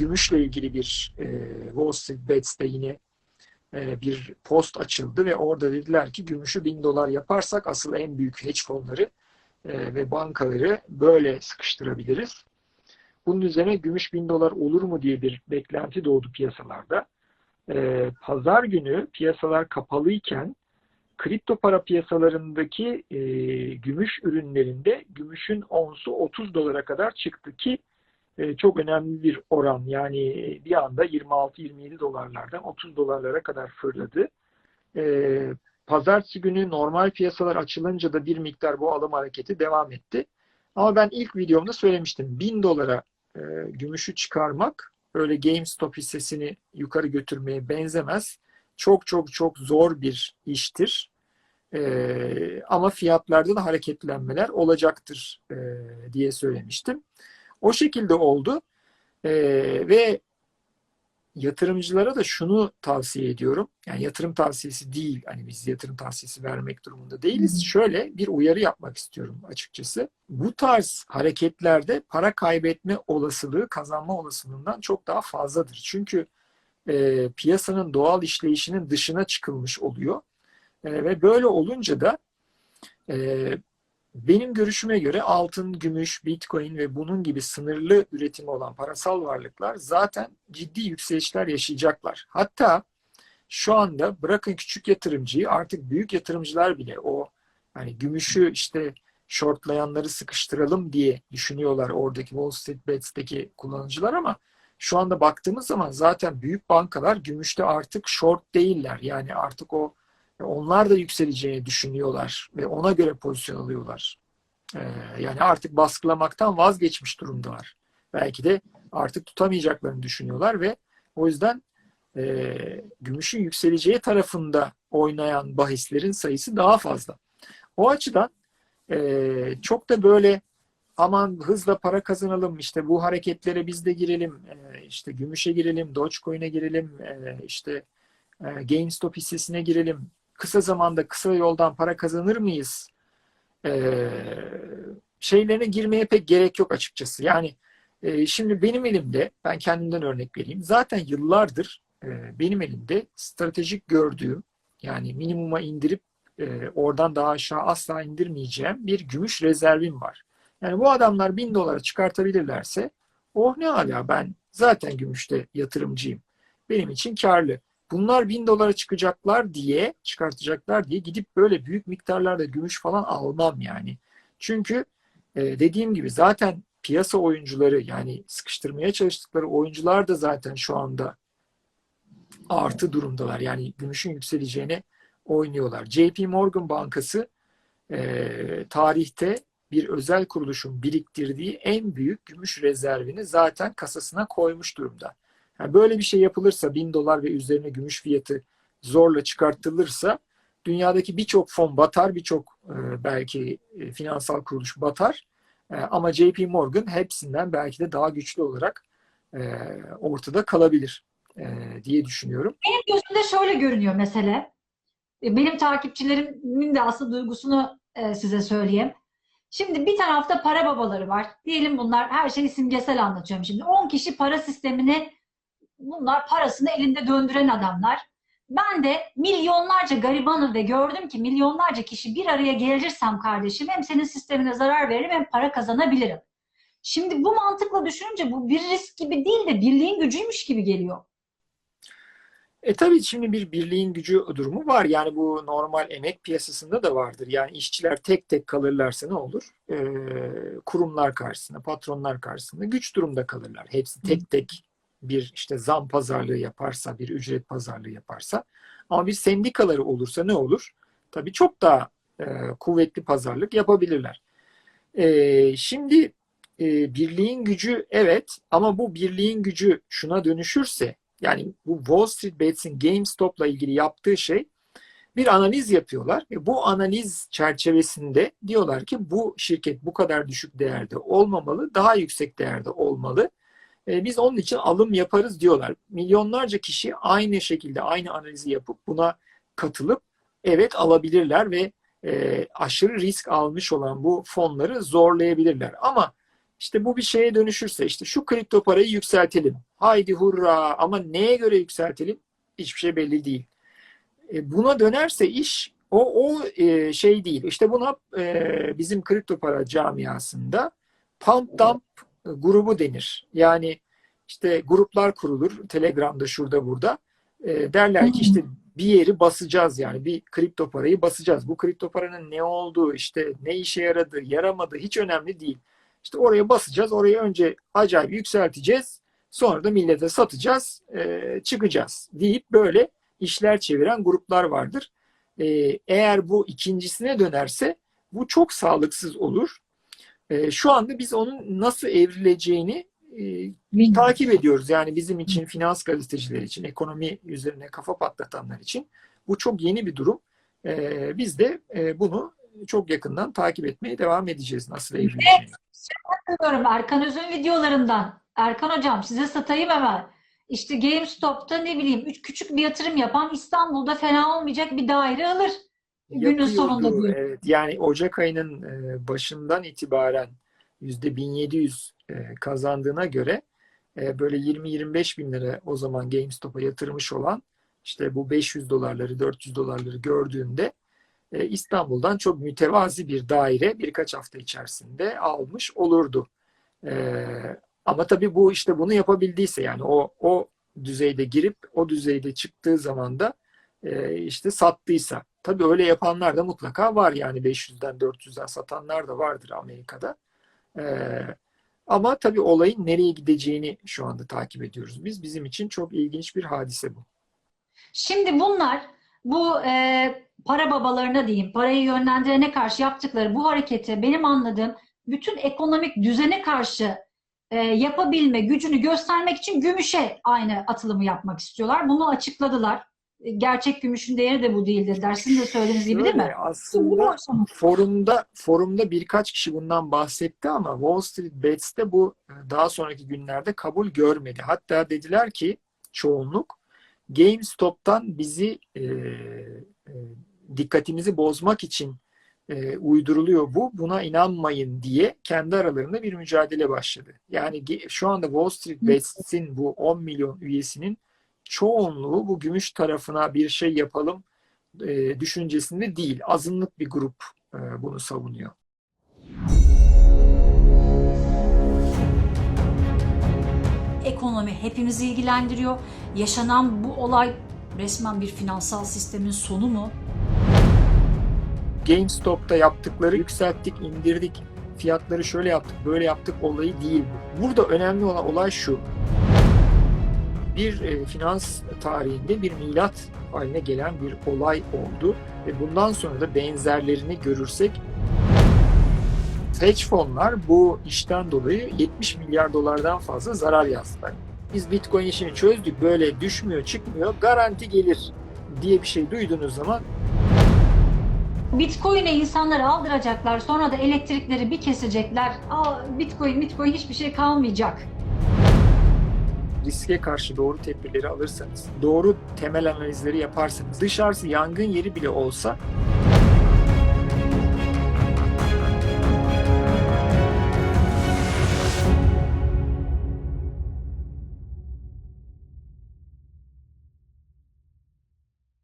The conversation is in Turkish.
gümüşle ilgili bir e, Wall Street Bets'te yine e, bir post açıldı ve orada dediler ki gümüşü bin dolar yaparsak asıl en büyük hedge fonları e, ve bankaları böyle sıkıştırabiliriz. Bunun üzerine gümüş bin dolar olur mu diye bir beklenti doğdu piyasalarda. E, pazar günü piyasalar kapalıyken kripto para piyasalarındaki e, gümüş ürünlerinde gümüşün onsu 30 dolara kadar çıktı ki çok önemli bir oran. Yani bir anda 26-27 dolarlardan 30 dolarlara kadar fırladı. E, pazartesi günü normal piyasalar açılınca da bir miktar bu alım hareketi devam etti. Ama ben ilk videomda söylemiştim. 1000 dolara e, gümüşü çıkarmak öyle GameStop hissesini yukarı götürmeye benzemez. Çok çok çok zor bir iştir. E, ama fiyatlarda da hareketlenmeler olacaktır e, diye söylemiştim. O şekilde oldu. E, ve yatırımcılara da şunu tavsiye ediyorum. Yani yatırım tavsiyesi değil. Hani biz yatırım tavsiyesi vermek durumunda değiliz. Şöyle bir uyarı yapmak istiyorum açıkçası. Bu tarz hareketlerde para kaybetme olasılığı kazanma olasılığından çok daha fazladır. Çünkü e, piyasanın doğal işleyişinin dışına çıkılmış oluyor. E, ve böyle olunca da e, benim görüşüme göre altın, gümüş, bitcoin ve bunun gibi sınırlı üretimi olan parasal varlıklar zaten ciddi yükselişler yaşayacaklar. Hatta şu anda bırakın küçük yatırımcıyı artık büyük yatırımcılar bile o hani gümüşü işte shortlayanları sıkıştıralım diye düşünüyorlar oradaki Wall Street Bets'teki kullanıcılar ama şu anda baktığımız zaman zaten büyük bankalar gümüşte artık short değiller. Yani artık o onlar da yükseleceğini düşünüyorlar ve ona göre pozisyon alıyorlar. Ee, yani artık baskılamaktan vazgeçmiş durumdalar. Belki de artık tutamayacaklarını düşünüyorlar ve o yüzden e, gümüşün yükseleceği tarafında oynayan bahislerin sayısı daha fazla. O açıdan e, çok da böyle aman hızla para kazanalım işte bu hareketlere biz de girelim e, işte gümüşe girelim Dogecoin'e girelim işte GameStop hissesine girelim kısa zamanda kısa yoldan para kazanır mıyız e, şeylerine girmeye pek gerek yok açıkçası. Yani e, şimdi benim elimde ben kendimden örnek vereyim. Zaten yıllardır e, benim elimde stratejik gördüğüm yani minimuma indirip e, oradan daha aşağı asla indirmeyeceğim bir gümüş rezervim var. Yani bu adamlar bin dolara çıkartabilirlerse oh ne hala ben zaten gümüşte yatırımcıyım. Benim için karlı bunlar bin dolara çıkacaklar diye çıkartacaklar diye gidip böyle büyük miktarlarda gümüş falan almam yani. Çünkü e, dediğim gibi zaten piyasa oyuncuları yani sıkıştırmaya çalıştıkları oyuncular da zaten şu anda artı durumdalar. Yani gümüşün yükseleceğine oynuyorlar. JP Morgan Bankası e, tarihte bir özel kuruluşun biriktirdiği en büyük gümüş rezervini zaten kasasına koymuş durumda. Yani böyle bir şey yapılırsa bin dolar ve üzerine gümüş fiyatı zorla çıkartılırsa dünyadaki birçok fon batar, birçok e, belki e, finansal kuruluş batar. E, ama JP Morgan hepsinden belki de daha güçlü olarak ortada kalabilir diye düşünüyorum. Benim gözümde şöyle görünüyor mesele. Benim takipçilerimin de aslında duygusunu size söyleyeyim. Şimdi bir tarafta para babaları var. Diyelim bunlar her şeyi simgesel anlatıyorum şimdi. 10 kişi para sistemini bunlar parasını elinde döndüren adamlar. Ben de milyonlarca garibanı ve gördüm ki milyonlarca kişi bir araya gelirsem kardeşim hem senin sistemine zarar veririm hem para kazanabilirim. Şimdi bu mantıkla düşününce bu bir risk gibi değil de birliğin gücüymüş gibi geliyor. E tabii şimdi bir birliğin gücü durumu var. Yani bu normal emek piyasasında da vardır. Yani işçiler tek tek kalırlarsa ne olur? Ee, kurumlar karşısında, patronlar karşısında güç durumda kalırlar. Hepsi tek tek bir işte zam pazarlığı yaparsa, bir ücret pazarlığı yaparsa. Ama bir sendikaları olursa ne olur? Tabii çok daha e, kuvvetli pazarlık yapabilirler. E, şimdi e, birliğin gücü evet ama bu birliğin gücü şuna dönüşürse yani bu Wall Street Bets'in GameStop'la ilgili yaptığı şey bir analiz yapıyorlar ve bu analiz çerçevesinde diyorlar ki bu şirket bu kadar düşük değerde olmamalı, daha yüksek değerde olmalı e, biz onun için alım yaparız diyorlar. Milyonlarca kişi aynı şekilde aynı analizi yapıp buna katılıp evet alabilirler ve e, aşırı risk almış olan bu fonları zorlayabilirler. Ama İşte bu bir şeye dönüşürse işte şu kripto parayı yükseltelim. Haydi hurra ama neye göre yükseltelim? Hiçbir şey belli değil. E, buna dönerse iş o o şey değil. İşte buna bizim kripto para camiasında pump dump grubu denir. Yani işte gruplar kurulur. Telegram'da şurada burada. E, derler ki işte bir yeri basacağız yani bir kripto parayı basacağız. Bu kripto paranın ne olduğu işte ne işe yaradığı yaramadığı hiç önemli değil. İşte oraya basacağız. Orayı önce acayip yükselteceğiz. Sonra da millete satacağız. e, çıkacağız deyip böyle işler çeviren gruplar vardır. E, eğer bu ikincisine dönerse bu çok sağlıksız olur. E, şu anda biz onun nasıl evrileceğini e, takip ediyoruz. Yani bizim için, finans gazeteciler için, ekonomi üzerine kafa patlatanlar için bu çok yeni bir durum. Ee, biz de e, bunu çok yakından takip etmeye devam edeceğiz nasıl evrileceğini. Bakıyorum Erkan Öz'ün videolarından. Erkan hocam size satayım hemen. İşte GameStop'ta ne bileyim üç küçük bir yatırım yapan İstanbul'da fena olmayacak bir daire alır. Günün sonunda diyor. evet. Yani Ocak ayının e, başından itibaren yüzde 1700 e, kazandığına göre e, böyle 20-25 bin lira o zaman GameStop'a yatırmış olan işte bu 500 dolarları 400 dolarları gördüğünde İstanbul'dan çok mütevazi bir daire birkaç hafta içerisinde almış olurdu. Ama tabii bu işte bunu yapabildiyse yani o o düzeyde girip o düzeyde çıktığı zaman da işte sattıysa. Tabii öyle yapanlar da mutlaka var yani 500'den 400'den satanlar da vardır Amerika'da. E, ama tabii olayın nereye gideceğini şu anda takip ediyoruz biz. Bizim için çok ilginç bir hadise bu. Şimdi bunlar bu e, para babalarına diyeyim, parayı yönlendirene karşı yaptıkları bu hareketi benim anladığım bütün ekonomik düzene karşı e, yapabilme gücünü göstermek için gümüşe aynı atılımı yapmak istiyorlar. Bunu açıkladılar. Gerçek gümüşün değeri de bu değil dediler. Sizin de söylediğiniz gibi değil mi? Aslında forumda forumda birkaç kişi bundan bahsetti ama Wall Street Bets'te bu e, daha sonraki günlerde kabul görmedi. Hatta dediler ki çoğunluk GameStop'tan bizi e, e, dikkatimizi bozmak için e, uyduruluyor bu. Buna inanmayın diye kendi aralarında bir mücadele başladı. Yani şu anda Wall Street Bets'in bu 10 milyon üyesinin çoğunluğu bu gümüş tarafına bir şey yapalım e, düşüncesinde değil. Azınlık bir grup e, bunu savunuyor. ekonomi hepimizi ilgilendiriyor. Yaşanan bu olay resmen bir finansal sistemin sonu mu? GameStop'ta yaptıkları yükselttik, indirdik, fiyatları şöyle yaptık, böyle yaptık olayı değil bu. Burada önemli olan olay şu. Bir e, finans tarihinde bir milat haline gelen bir olay oldu ve bundan sonra da benzerlerini görürsek hedge fonlar bu işten dolayı 70 milyar dolardan fazla zarar yazdılar. Biz Bitcoin işini çözdük, böyle düşmüyor, çıkmıyor, garanti gelir diye bir şey duyduğunuz zaman Bitcoin'e insanları aldıracaklar, sonra da elektrikleri bir kesecekler. Aa, Bitcoin, Bitcoin hiçbir şey kalmayacak. Riske karşı doğru tedbirleri alırsanız, doğru temel analizleri yaparsanız, dışarısı yangın yeri bile olsa